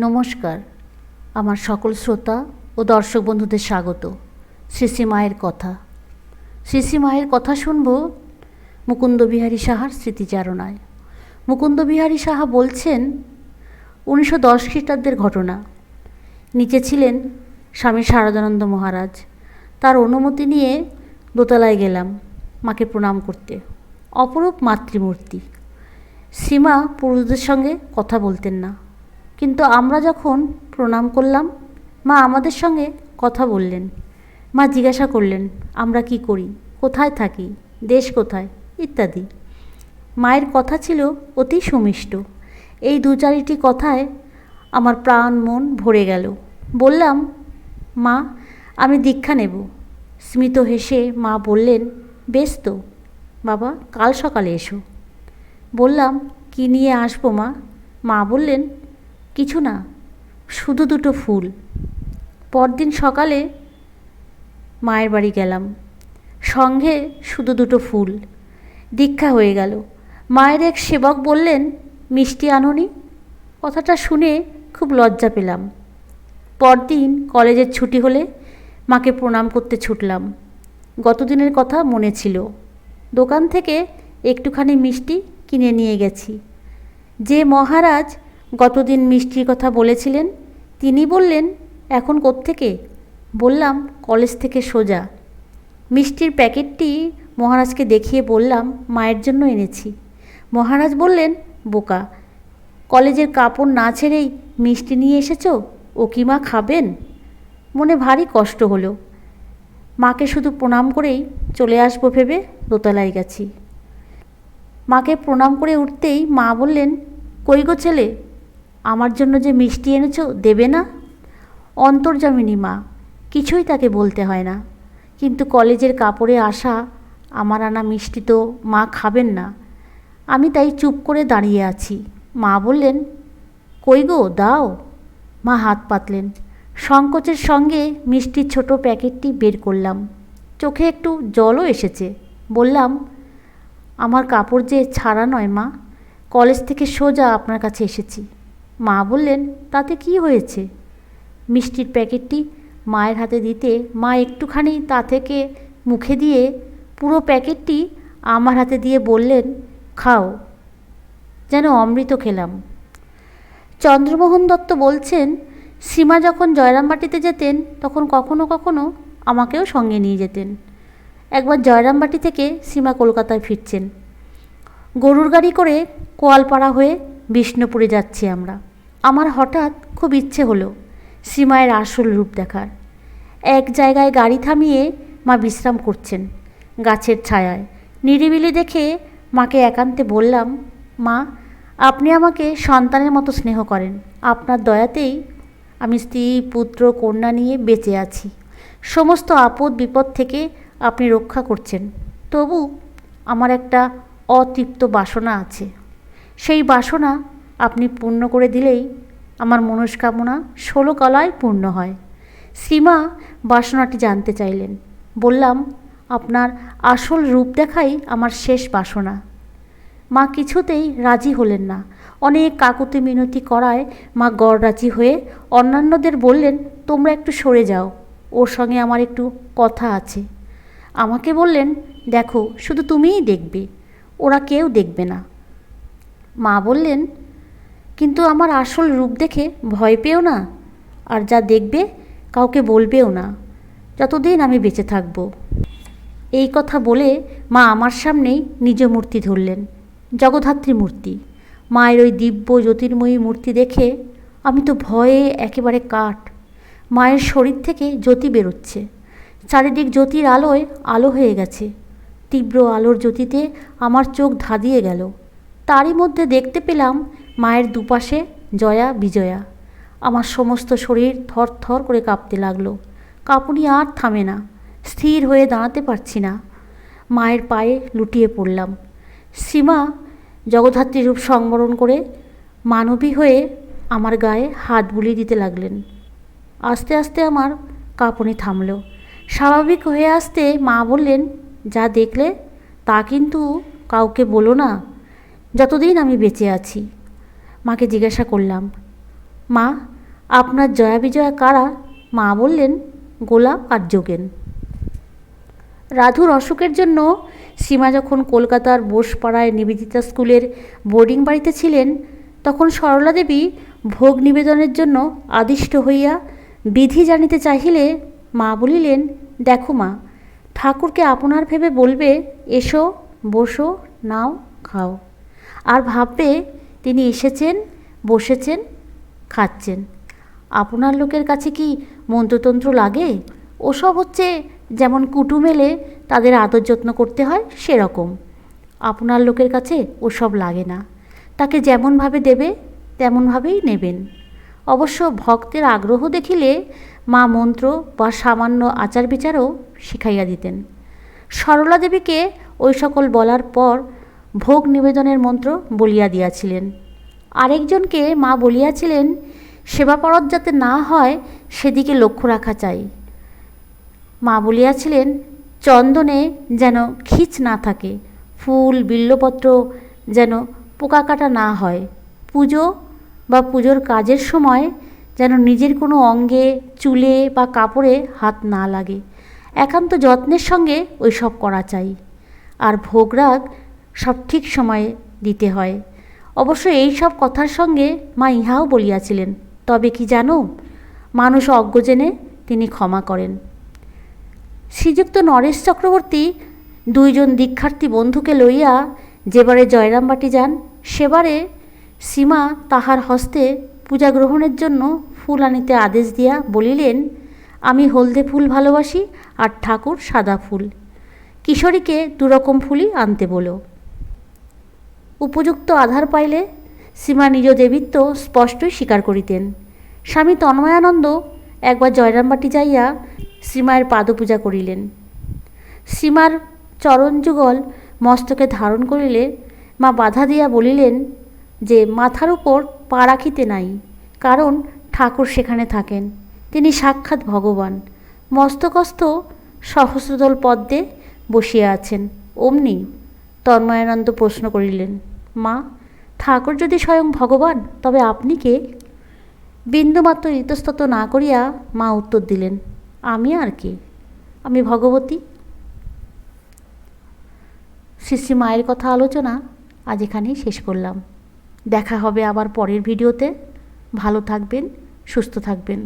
নমস্কার। আমার সকল শ্রোতা ও দর্শক বন্ধুদের স্বাগত। শ্রী মায়ের কথা। শ্রী মায়ের কথা শুনব মুকুন্দ বিহারী সাহার স্মৃতিচারণায়। মুকুন্দ বিহারী সাহা বলছেন, উনিশশো দশ খ্রিস্টাব্দের ঘটনা। নিচে ছিলেন স্বামী শারদানন্দ মহারাজ। তার অনুমতি নিয়ে দোতলায় গেলাম মাকে প্রণাম করতে। অপরূপ মাতৃমূর্তি। সীমা পুরুষদের সঙ্গে কথা বলতেন না। কিন্তু আমরা যখন প্রণাম করলাম, মা আমাদের সঙ্গে কথা বললেন। মা জিজ্ঞাসা করলেন, আমরা কি করি? কোথায় থাকি? দেশ কোথায়? ইত্যাদি। মায়ের কথা ছিল অতি সুমিষ্ট। এই দু চারিটি কথায় আমার প্রাণ, মন ভরে গেল। বললাম, মা, আমি দীক্ষা নেব। স্মিত হেসে মা বললেন, বেশ তো, বাবা, কাল সকালে এসো। বললাম, কি নিয়ে আসব মা? মা বললেন কিছু না, শুধু দুটো ফুল। পরদিন সকালে মায়ের বাড়ি গেলাম। সঙ্গে শুধু দুটো ফুল। দীক্ষা হয়ে গেল। মায়ের এক সেবক বললেন, মিষ্টি আনুনি? কথাটা শুনে খুব লজ্জা পেলাম। পরদিন কলেজের ছুটি হলে মাকে প্রণাম করতে ছুটলাম। গতদিনের কথা মনে ছিল। দোকান থেকে একটুখানি মিষ্টি কিনে নিয়ে গেছি। যে মহারাজ গতদিন মিষ্টির কথা বলেছিলেন। তিনি বললেন, এখন কোত্থেকে? বললাম, কলেজ থেকে সোজা। মিষ্টির প্যাকেটটি মহারাজকে দেখিয়ে বললাম, মায়ের জন্য এনেছি। মহারাজ বললেন, বোকা, কলেজের কাপড় না ছেড়েই মিষ্টি নিয়ে এসেছ? ও কি মা খাবেন? মনে ভারী কষ্ট হলো। মাকে শুধু প্রণাম করেই চলে আসব ভেবে দোতলায় গেছি। মাকে প্রণাম করে উঠতেই মা বললেন, কই গো ছেলে আমার জন্য যে মিষ্টি এনেছো দেবে না? অন্তর্জামিনী মা, কিছুই তাকে বলতে হয় না। কিন্তু কলেজের কাপড়ে আসা আমার আনা মিষ্টি তো মা খাবেন না। আমি তাই চুপ করে দাঁড়িয়ে আছি। মা বললেন, কই গো, দাও। মা হাত পাতলেন। সংকোচের সঙ্গে মিষ্টির ছোট প্যাকেটটি বের করলাম। চোখে একটু জলও এসেছে। বললাম, আমার কাপড় যে ছাড়া নয় মা, কলেজ থেকে সোজা আপনার কাছে এসেছি। মা বললেন, তাতে কি হয়েছে? মিষ্টির প্যাকেটটি মায়ের হাতে দিতে মা একটুখানি তা থেকে মুখে দিয়ে পুরো প্যাকেটটি আমার হাতে দিয়ে বললেন, খাও। যেন অমৃত খেলাম। চন্দ্রমোহন দত্ত বলছেন, সীমা যখন জয়রামবাটিতে যেতেন, তখন কখনো কখনো আমাকেও সঙ্গে নিয়ে যেতেন। একবার জয়রামবাটি থেকে সীমা কলকাতায় ফিরছেন। গরুর গাড়ি করে কোয়ালপাড়া হয়ে বিষ্ণুপুরে যাচ্ছি আমরা। আমার হঠাৎ খুব ইচ্ছে হলো সীমায়ের আসল রূপ দেখার। এক জায়গায় গাড়ি থামিয়ে মা বিশ্রাম করছেন গাছের ছায়ায়। নিরিবিলি দেখে মাকে একান্তে বললাম, মা, আপনি আমাকে সন্তানের মতো স্নেহ করেন। আপনার দয়াতেই আমি স্ত্রী, পুত্র, কন্যা নিয়ে বেঁচে আছি। সমস্ত আপদ বিপদ থেকে আপনি রক্ষা করছেন। তবু আমার একটা অতৃপ্ত বাসনা আছে। সেই বাসনা আপনি পূর্ণ করে দিলেই আমার মনস্কামনা ষোলো কলায় পূর্ণ হয়। সীমা বাসনাটি জানতে চাইলেন। বললাম, আপনার আসল রূপ দেখাই আমার শেষ বাসনা। মা কিছুতেই রাজি হলেন না। অনেক কাকুতি মিনতি করায় মা গড় রাজি হয়ে অন্যান্যদের বললেন, তোমরা একটু সরে যাও, ওর সঙ্গে আমার একটু কথা আছে। আমাকে বললেন, দেখো, শুধু তুমিই দেখবে, ওরা কেউ দেখবে না। মা বললেন, কিন্তু আমার আসল রূপ দেখে ভয় পেও না, আর যা দেখবে কাউকে বলবেও না। যতদিন আমি বেঁচে থাকব। এই কথা বলে মা আমার সামনেই নিজ মূর্তি ধরলেন, জগদ্ধাত্রী মূর্তি। মায়ের ওই দিব্য জ্যোতির্ময়ী মূর্তি দেখে আমি তো ভয়ে একেবারে কাঠ। মায়ের শরীর থেকে জ্যোতি বেরোচ্ছে। চারিদিক জ্যোতির আলোয় আলো হয়ে গেছে। তীব্র আলোর জ্যোতিতে আমার চোখ ধাঁধিয়ে গেল। তারই মধ্যে দেখতে পেলাম মায়ের দুপাশে জয়া, বিজয়া। আমার সমস্ত শরীর থর থর করে কাঁপতে লাগল। কাঁপুনি আর থামে না, স্থির হয়ে দাঁড়াতে পারছি না। মায়ের পায়ে লুটিয়ে পড়লাম। সীমা জগদ্ধাত্রী রূপ সংবরণ করে মানবী হয়ে আমার গায়ে হাত বুলিয়ে দিতে লাগলেন। আস্তে আস্তে আমার কাঁপুনি থামল। স্বাভাবিক হয়ে আসতে মা বললেন, যা দেখলে তা কিন্তু কাউকে বলো না। যতদিন আমি বেঁচে আছি। মাকে জিজ্ঞাসা করলাম, মা, আপনার জয়া বিজয়া কারা? মা বললেন, গোলাপ আর যোগেন। রাধুর অসুখের জন্য সীমা যখন কলকাতার বোসপাড়ায় নিবেদিতা স্কুলের বোর্ডিং বাড়িতে ছিলেন, তখন সরলা দেবী ভোগ নিবেদনের জন্য আদিষ্ট হইয়া বিধি জানিতে চাহিলে মা বলিলেন, দেখো মা, ঠাকুরকে আপনার ভেবে বলবে, এসো, বসো, নাও, খাও। আর ভাববে তিনি এসেছেন, বসেছেন, খাচ্ছেন। আপনার লোকের কাছে কি মন্ত্রতন্ত্র লাগে? ওসব হচ্ছে যেমন কুটুম এলে তাদের আদর যত্ন করতে হয় সেরকম। আপনার লোকের কাছে ওসব লাগে না। তাকে যেমনভাবে দেবে, তেমনভাবেই নেবেন। অবশ্য ভক্তের আগ্রহ দেখিলে মা মন্ত্র বা সামান্য আচার বিচারও শিখাইয়া দিতেন। সরলা দেবীকে ওই সকল বলার পর ভোগ নিবেদনের মন্ত্র বলিয়া দিয়াছিলেন। আরেকজনকে মা বলিয়াছিলেন, সেবা পরত যাতে না হয়, সেদিকে লক্ষ্য রাখা চাই। মা বলিয়াছিলেন, চন্দনে যেন খিচ না থাকে, ফুল, বিল্লপত্র যেন পোকা কাটা না হয়। পুজো বা পুজোর কাজের সময় যেন নিজের কোনো অঙ্গে, চুলে বা কাপড়ে হাত না লাগে। একান্ত যত্নের সঙ্গে ওই সব করা চাই। আর ভোগরাগ সব ঠিক সময়ে দিতে হয়। অবশ্য এই সব কথার সঙ্গে মা ইহাও বলিয়াছিলেন, তবে কি জানো, মানুষ অজ্ঞ জেনে তিনি ক্ষমা করেন। শ্রীযুক্ত নরেশ চক্রবর্তী দুইজন দীক্ষার্থী বন্ধুকে লইয়া যেবারে জয়রামবাটি যান, সেবারে সীমা তাহার হস্তে পূজা গ্রহণের জন্য ফুল আনিতে আদেশ দিয়া বলিলেন, আমি হলদে ফুল ভালোবাসি আর ঠাকুর সাদা ফুল। কিশোরীকে দুরকম ফুলই আনতে বলো। উপযুক্ত আধার পাইলে সীমা নিজ দেবীত্ব স্পষ্টই স্বীকার করিতেন। স্বামী তন্ময়ানন্দ একবার জয়রামবাটি যাইয়া শ্রীমায়ের পাদপূজা করিলেন। শ্রীমার চরণযুগল মস্তকে ধারণ করিলে মা বাধা দিয়া বলিলেন যে, মাথার উপর পা রাখিতে নাই, কারণ ঠাকুর সেখানে থাকেন, তিনি সাক্ষাৎ ভগবান। মস্তকস্থ সহস্রদল পদ্মে বসিয়া আছেন, অমনি তন্ময়ানন্দ প্রশ্ন করিলেন, মা, ঠাকুর যদি স্বয়ং ভগবান, তবে আপনি কে? বিন্দুমাত্র ইতস্তত না করিয়া মা উত্তর দিলেন, আমি আর কে? আমি ভগবতী? শ্রী মায়ের কথা আলোচনা আজ এখানেই শেষ করলাম। দেখা হবে আবার পরের ভিডিওতে। ভালো থাকবেন, সুস্থ থাকবেন।